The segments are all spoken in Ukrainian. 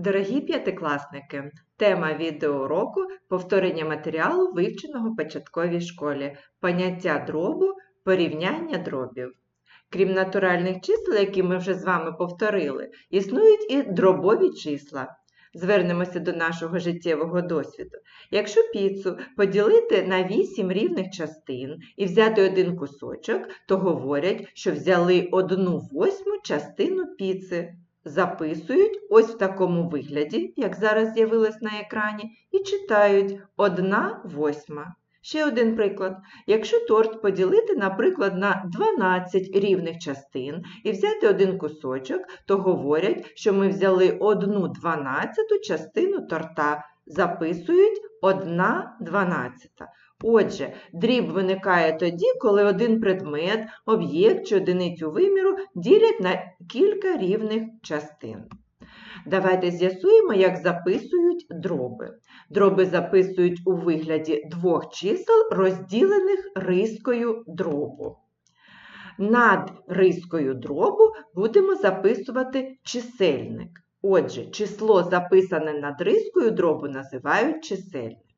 Дорогі п'ятикласники, тема відеоуроку – повторення матеріалу, вивченого в початковій школі, поняття дробу, порівняння дробів. Крім натуральних чисел, які ми вже з вами повторили, існують і дробові числа. Звернемося до нашого життєвого досвіду. Якщо піцу поділити на 8 рівних частин і взяти один кусочок, то говорять, що взяли одну восьму частину піци. Записують ось в такому вигляді, як зараз з'явилось на екрані, і читають одна восьма. Ще один приклад. Якщо торт поділити, наприклад, на 12 рівних частин і взяти один кусочок, то говорять, що ми взяли одну дванадцяту частину торта, записують одна дванадцята. Отже, дріб виникає тоді, коли один предмет, об'єкт чи одиницю виміру ділять на кілька рівних частин. Давайте з'ясуємо, як записують дроби. Дроби записують у вигляді двох чисел, розділених рискою дробу. Над рискою дробу будемо записувати чисельник. Отже, число, записане над рискою дробу, називають чисельник.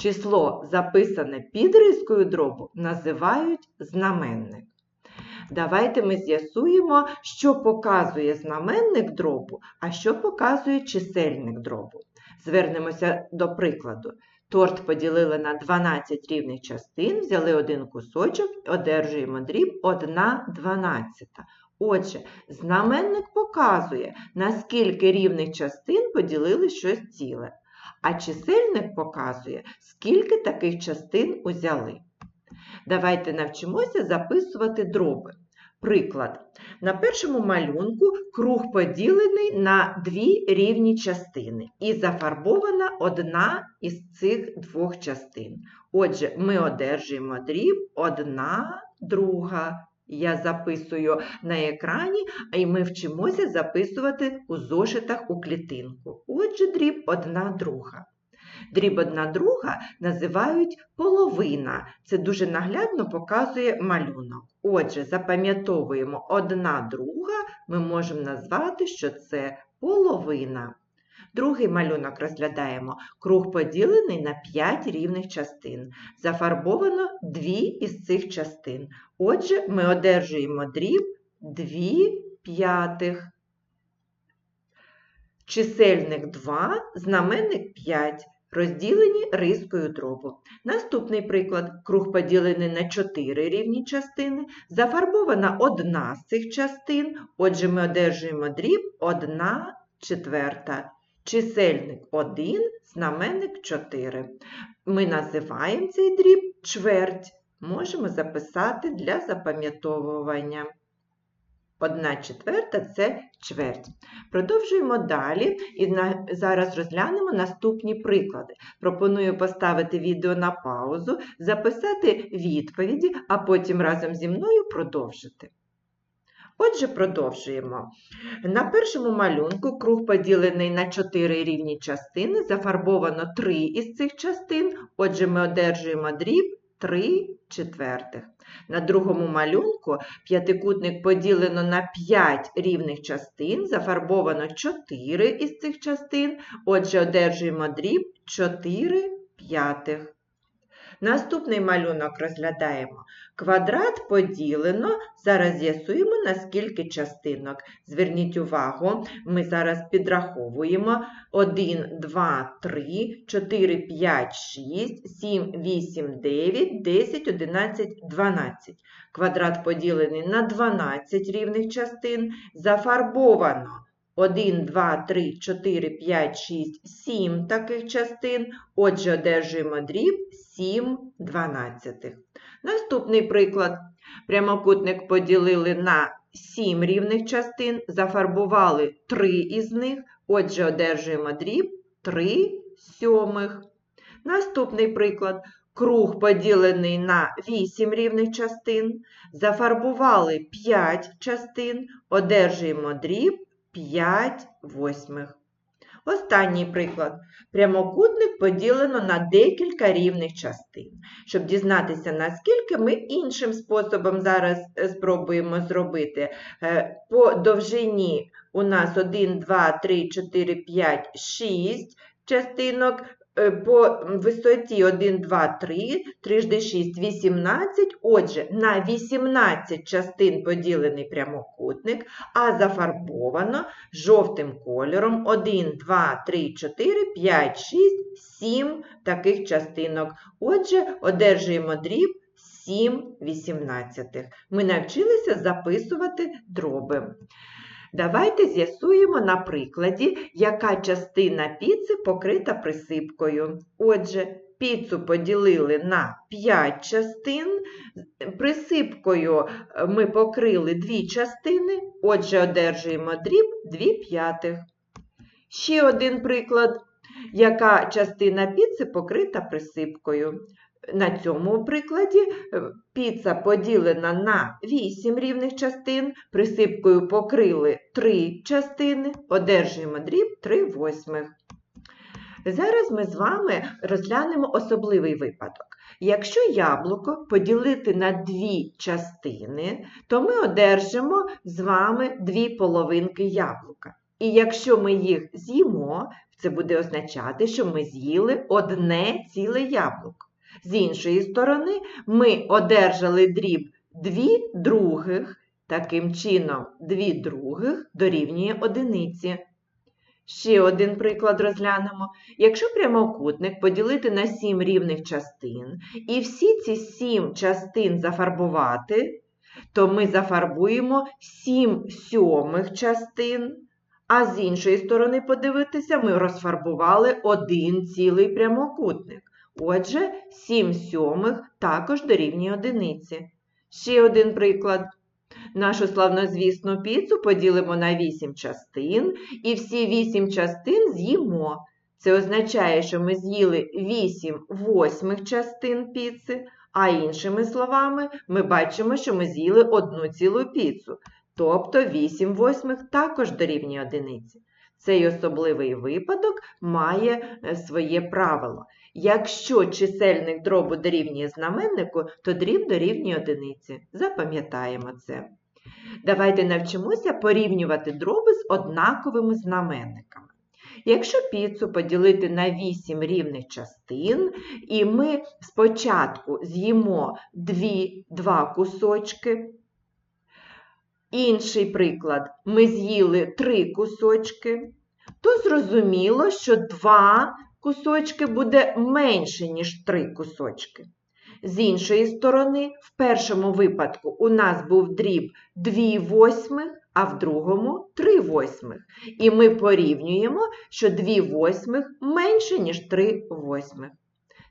Число, записане під рискою дробу, називають знаменник. Давайте ми з'ясуємо, що показує знаменник дробу, а що показує чисельник дробу. Звернемося до прикладу. Торт поділили на 12 рівних частин, взяли один кусочок, одержуємо дріб 1 дванадцята. Отже, знаменник показує, наскільки рівних частин поділили щось ціле. А чисельник показує, скільки таких частин узяли. Давайте навчимося записувати дроби. Приклад. На першому малюнку круг поділений на дві рівні частини і зафарбована одна із цих двох частин. Отже, ми одержуємо дріб одна друга. Я записую на екрані, й ми вчимося записувати у зошитах у клітинку. Отже, дріб одна друга. Дріб одна друга називають половина. Це дуже наглядно показує малюнок. Отже, запам'ятовуємо одна друга, ми можемо назвати, що це половина. Другий малюнок розглядаємо. Круг поділений на 5 рівних частин. Зафарбовано дві із цих частин. Отже, ми одержуємо дріб 2 п'ятих. Чисельник 2, знаменник 5. Розділені рискою дробу. Наступний приклад. Круг поділений на 4 рівні частини. Зафарбована одна з цих частин. Отже, ми одержуємо дріб 1 четверта. Чисельник 1, знаменник 4. Ми називаємо цей дріб чверть. Можемо записати для запам'ятовування. Одна четверта це чверть. Продовжуємо далі і зараз розглянемо наступні приклади. Пропоную поставити відео на паузу, записати відповіді, а потім разом зі мною продовжити. Отже, продовжуємо. На першому малюнку круг поділений на 4 рівні частини, зафарбовано 3 із цих частин, отже, ми одержуємо дріб 3 четвертих. На другому малюнку п'ятикутник поділено на 5 рівних частин, зафарбовано 4 із цих частин, отже, одержуємо дріб 4 п'ятих. Наступний малюнок розглядаємо. Квадрат поділено, зараз з'ясуємо, на скільки частинок. Зверніть увагу, ми зараз підраховуємо 1, 2, 3, 4, 5, 6, 7, 8, 9, 10, 11, 12. Квадрат поділений на 12 рівних частин, зафарбовано. 1, 2, 3, 4, 5, 6, 7 таких частин. Отже, одержуємо дріб 7 дванадцятих. Наступний приклад. Прямокутник поділили на 7 рівних частин, зафарбували 3 із них. Отже, одержуємо дріб 3 сьомих. Наступний приклад. Круг поділений на 8 рівних частин, зафарбували 5 частин, одержуємо дріб 5 восьмих. Останній приклад. Прямокутник поділено на декілька рівних частин. Щоб дізнатися, наскільки ми іншим способом зараз е, спробуємо зробити. Е, по довжині у нас 1, 2, 3, 4, 5, 6 частинок по висоті 1, 2, 3, 3 жди 6, 18. Отже, на 18 частин поділений прямокутник, а зафарбовано жовтим кольором 1, 2, 3, 4, 5, 6, 7 таких частинок. Отже, одержуємо дріб 7 вісімнадцятих. Ми навчилися записувати дроби. Давайте з'ясуємо на прикладі, яка частина піци покрита присипкою. Отже, піцу поділили на 5 частин. Присипкою е, ми покрили 2 частини, отже, одержуємо дріб 2 п'ятих. Ще один приклад. Яка частина піци покрита присипкою? На цьому прикладі е, піца поділена на 8 рівних частин, присипкою покрили 3 частини, одержуємо дріб 3 восьмих. Зараз ми з вами розглянемо особливий випадок. Якщо яблуко поділити на дві частини, то ми одержимо з вами дві половинки яблука. І якщо ми їх з'їмо, це буде означати, що ми з'їли одне ціле яблуко. З іншої сторони, ми одержали дріб дві других, таким чином, дві других дорівнює одиниці. Ще один приклад розглянемо. Якщо прямокутник поділити на сім рівних частин, і всі ці сім частин зафарбувати, то ми зафарбуємо сім сьомих частин, а з іншої сторони подивитися, ми розфарбували один цілий прямокутник. Отже, 7 сьомих також дорівнює одиниці. Ще один приклад. Нашу славнозвісну піцу поділимо на 8 частин, і всі 8 частин з'їмо. Це означає, що ми з'їли 8 восьмих частин піци, а іншими словами, ми бачимо, що ми з'їли одну цілу піцу. Тобто 8 восьмих також дорівнює одиниці. Цей особливий випадок має е, своє правило. Якщо чисельник дробу дорівнює знаменнику, то дріб дорівнює одиниці. Запам'ятаємо це. Давайте навчимося порівнювати дроби з однаковими знаменниками. Якщо піцу поділити на 8 рівних частин, і ми спочатку з'їмо 2, 2 кусочки, інший приклад, ми з'їли 3 кусочки, то зрозуміло, що 2 кусочки буде менше, ніж 3 кусочки. З іншої сторони, в першому випадку у нас був дріб 2 восьмих, а в другому 3 восьмих. І ми порівнюємо, що 2 восьмих менше, ніж 3 восьмих.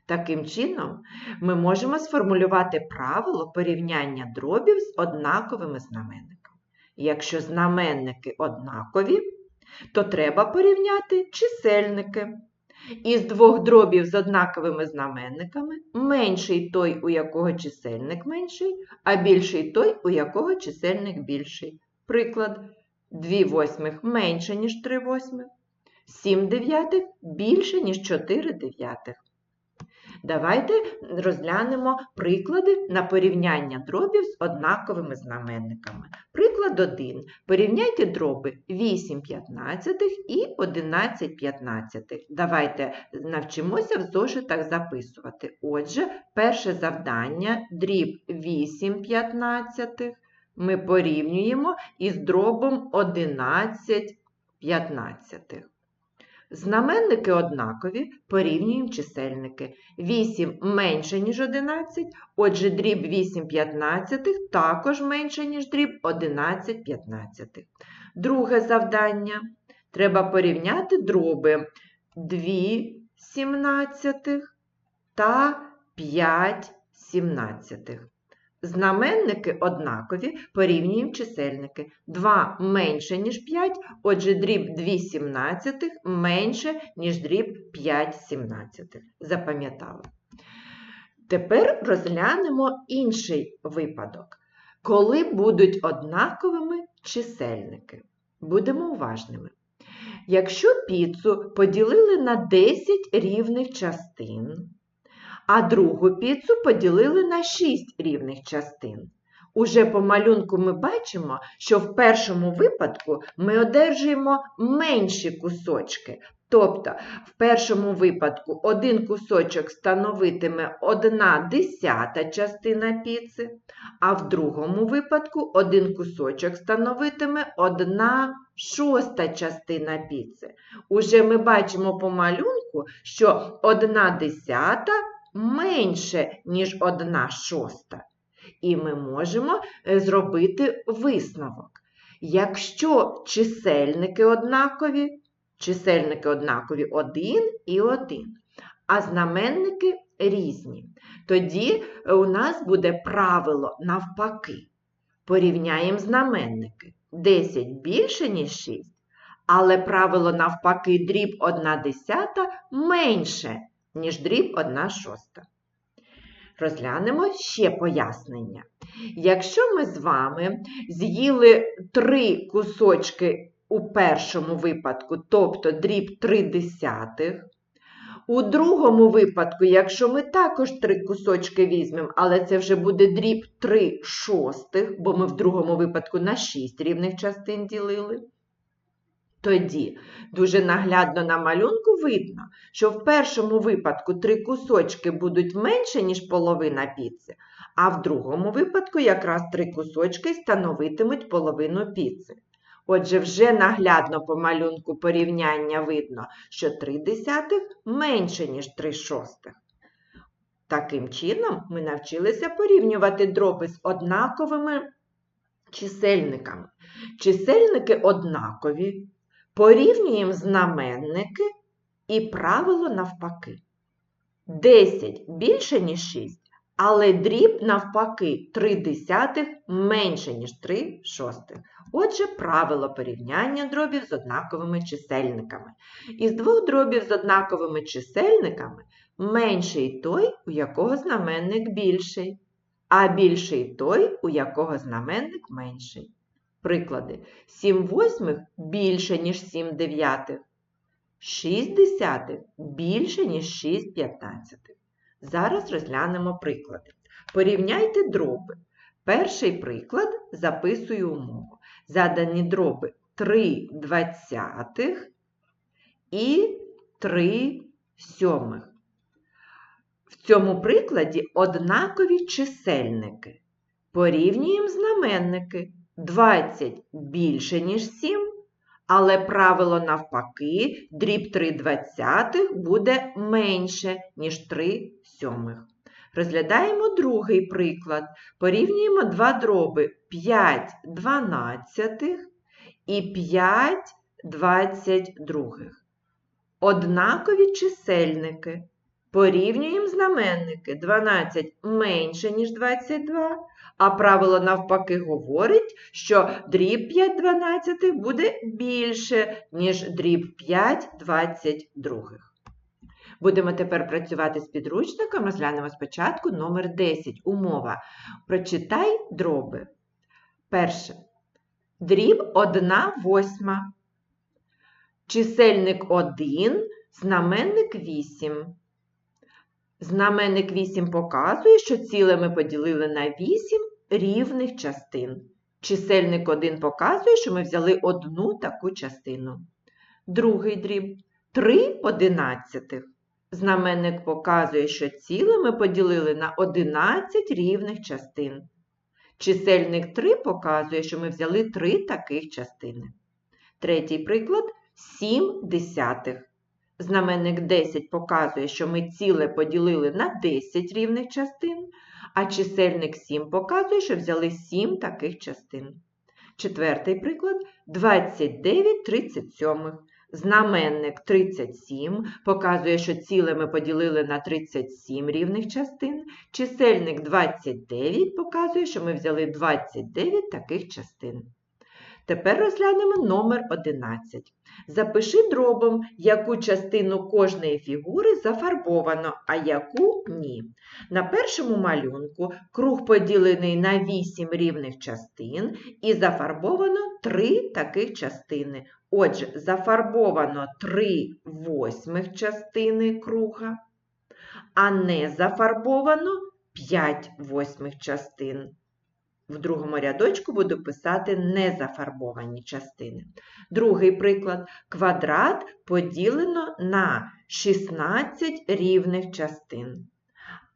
Таким чином, ми можемо сформулювати правило порівняння дробів з однаковими знаменниками. Якщо знаменники однакові, то треба порівняти чисельники. Із двох дробів з однаковими знаменниками менший той, у якого чисельник менший, а більший той, у якого чисельник більший. Приклад, 2 восьмих менше, ніж 3 восьмих, 7 дев'ятих більше, ніж 4 дев'ятих. Давайте розглянемо приклади на порівняння дробів з однаковими знаменниками. Приклад 1. Порівняйте дроби 8 п'ятнадцятих і 11 п'ятнадцятих. Давайте навчимося в зошитах записувати. Отже, перше завдання дріб 8 п'ятнадцятих ми порівнюємо із дробом 11 п'ятнадцятих. Знаменники однакові, порівнюємо чисельники. 8 менше, ніж 11, отже, дріб 8 п'ятнадцятих також менше, ніж дріб 11 п'ятнадцятих. Друге завдання. Треба порівняти дроби 2 сімнадцятих та 5 сімнадцятих. Знаменники однакові, порівнюємо чисельники. 2 менше, ніж 5, отже, дріб 2 сімнадцятих менше, ніж дріб 5 сімнадцятих. Запам'ятали. Тепер розглянемо інший випадок. Коли будуть однаковими чисельники. Будемо уважними. Якщо піцу поділили на 10 рівних частин, а другу піцу поділили на 6 рівних частин. Уже по малюнку ми бачимо, що в першому випадку ми одержуємо менші кусочки. Тобто, в першому випадку один кусочок становитиме 1 десята частина піци, а в другому випадку один кусочок становитиме 1 шоста частина піци. Уже ми бачимо по малюнку, що 1 десята менше, ніж 1 шоста. І ми можемо е, зробити висновок. Якщо чисельники однакові, чисельники однакові 1 і 1, а знаменники різні, тоді е, у нас буде правило навпаки. Порівняємо знаменники. 10 більше, ніж 6, але правило навпаки дріб 1 десята менше, ніж дріб 1 шоста. Розглянемо ще пояснення. Якщо ми з вами з'їли три кусочки у першому випадку, тобто дріб 3 десятих, у другому випадку, якщо ми також три кусочки візьмемо, але це вже буде дріб 3 шостих, бо ми в другому випадку на 6 рівних частин ділили, тоді дуже наглядно на малюнку видно, що в першому випадку три кусочки будуть менше, ніж половина піци, а в другому випадку якраз три кусочки становитимуть половину піци. Отже, вже наглядно по малюнку порівняння видно, що 3 десятих менше, ніж 3 шостих. Таким чином, ми навчилися порівнювати дроби з однаковими чисельниками. Чисельники однакові, порівнюємо знаменники і правило навпаки. 10 більше, ніж 6, але дріб навпаки 3 десятих менше, ніж 3 шостих. Отже, правило порівняння дробів з однаковими чисельниками. Із двох дробів з однаковими чисельниками менший той, у якого знаменник більший, а більший той, у якого знаменник менший. Приклади. 7 восьмих більше, ніж 7 дев'ятих. 6 десятих більше, ніж 6 п'ятнадцятих. Зараз розглянемо приклади. Порівняйте дроби. Перший приклад записую умову. Задані дроби 3 двадцятих і 3 сьомих. В цьому прикладі однакові чисельники. Порівнюємо знаменники. 20 більше, ніж 7, але правило навпаки, дріб 3 двадцятих буде менше, ніж 3 сьомих. Розглядаємо другий приклад. Порівнюємо два дроби 5 дванадцятих і 5 22. Однакові чисельники. Порівнюємо знаменники 12 менше, ніж 22, а правило навпаки говорить, що дріб 5 дванадцятих буде більше, ніж дріб 5 22. Будемо тепер працювати з підручником, розглянемо спочатку номер 10. Умова. Прочитай дроби. Перше. Дріб 1 восьма. Чисельник 1, знаменник 8. Знаменник 8 показує, що ціле ми поділили на 8 рівних частин. Чисельник 1 показує, що ми взяли одну таку частину. Другий дріб 3 одинадцятих. Знаменник показує, що ціле ми поділили на 11 рівних частин. Чисельник 3 показує, що ми взяли 3 таких частини. Третій приклад 7 десятих. Знаменник 10 показує, що ми ціле поділили на 10 рівних частин, а чисельник 7 показує, що взяли 7 таких частин. Четвертий приклад 29 37. Знаменник 37 показує, що ціле ми поділили на 37 рівних частин. Чисельник 29 показує, що ми взяли 29 таких частин. Тепер розглянемо номер 11. Запиши дробом, яку частину кожної фігури зафарбовано, а яку ні. На першому малюнку круг поділений на 8 рівних частин і зафарбовано 3 таких частини. Отже, зафарбовано 3 восьмих частини круга, а не зафарбовано 5 восьмих частин. В другому рядочку буду писати незафарбовані частини. Другий приклад. Квадрат поділено на 16 рівних частин,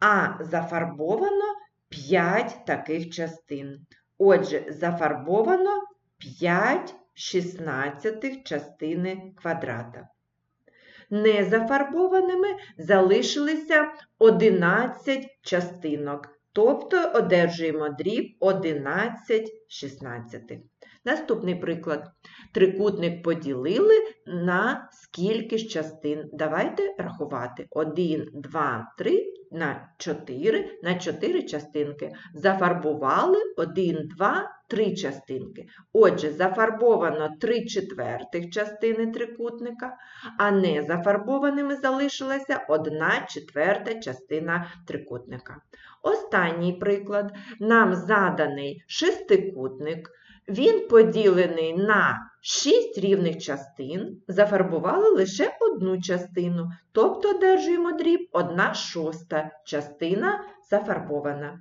а зафарбовано 5 таких частин. Отже, зафарбовано 5 шістнадцятих частини квадрата. Незафарбованими залишилися 11 частинок, тобто одержуємо дріб 11 шістнадцятих. Наступний приклад. Трикутник поділили на скільки ж частин. Давайте рахувати. 1, 2, 3 на 4 на 4 частинки. Зафарбували 1, 2, 3 частинки. Отже, зафарбовано 3 четвертих частини трикутника, а не зафарбованими залишилася 1 четверта частина трикутника. Останній приклад. Нам заданий шестикутник. Він поділений на 6 рівних частин, зафарбували лише одну частину, тобто одержуємо дріб 1 шоста частина зафарбована.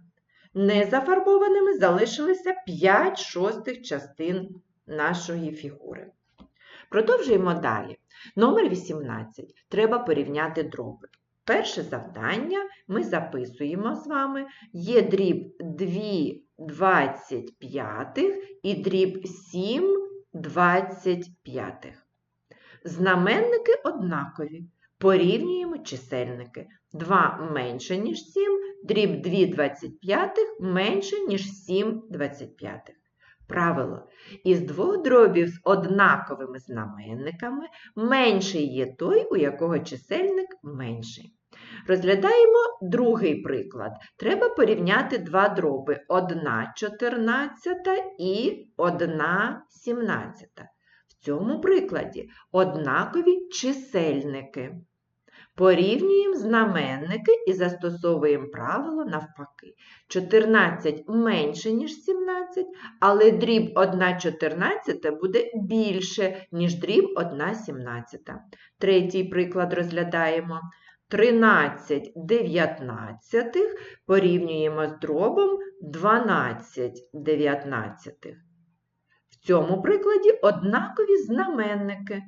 Незафарбованими залишилися 5 шостих частин нашої фігури. Продовжуємо далі. Номер 18. Треба порівняти дроби. Перше завдання ми записуємо з вами. Є дріб 2 25 і дріб 7 25. Знаменники однакові. Порівнюємо чисельники. 2 менше, ніж 7, дріб 2 25 менше, ніж 7 25. Правило. Із двох дробів з однаковими знаменниками менший є той, у якого чисельник менший. Розглядаємо другий приклад. Треба порівняти два дроби 1 14 і 1 17. В цьому прикладі однакові чисельники. Порівнюємо знаменники і застосовуємо правило навпаки. 14 менше, ніж 17, але дріб 1 14 буде більше, ніж дріб 1 17. Третій приклад розглядаємо. 13 дев'ятнадцятих порівнюємо з дробом 12 дев'ятнадцятих. В цьому прикладі однакові знаменники.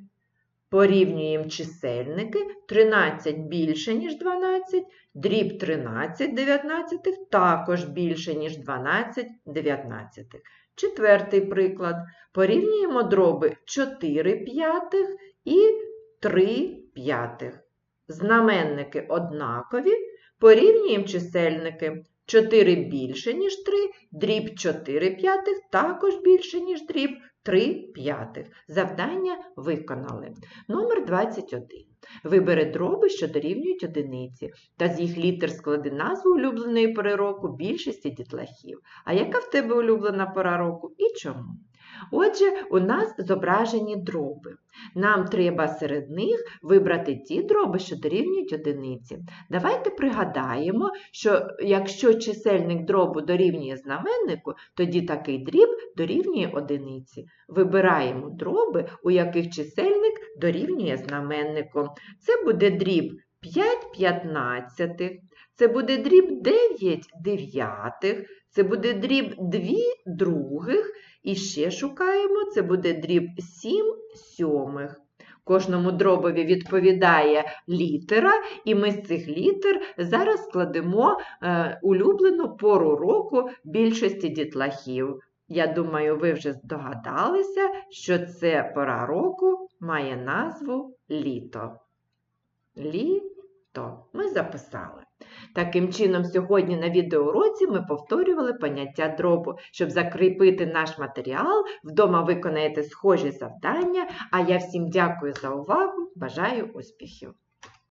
Порівнюємо чисельники 13 більше, ніж 12, дріб 13 дев'ятнадцятих також більше, ніж 12 дев'ятнадцятих. Четвертий приклад. Порівнюємо дроби 4 п'ятих і 3 п'ятих. Знаменники однакові, порівнюємо чисельники 4 більше, ніж 3, дріб 4 п'ятих також більше, ніж дріб 3 п'ятих. Завдання виконали. Номер 21. Вибери дроби, що дорівнюють одиниці, та з їх літер склади назву улюбленої пори року більшості дітлахів. А яка в тебе улюблена пора року і чому? Отже, у нас зображені дроби. Нам треба серед них вибрати ті дроби, що дорівнюють одиниці. Давайте пригадаємо, що якщо чисельник дробу дорівнює знаменнику, тоді такий дріб дорівнює одиниці. Вибираємо дроби, у яких чисельник дорівнює знаменнику. Це буде дріб 5 п'ятнадцятих, це буде дріб 9 дев'ятих, це буде дріб 2 других. І ще шукаємо, це буде дріб 7 сьомих. Кожному дробові відповідає літера, і ми з цих літер зараз складемо е, улюблену пору року більшості дітлахів. Я думаю, ви вже здогадалися, що це пора року має назву літо. Літо. Ми записали. Таким чином, сьогодні на відеоуроці ми повторювали поняття дробу. Щоб закріпити наш матеріал, вдома виконаєте схожі завдання, а я всім дякую за увагу, бажаю успіхів!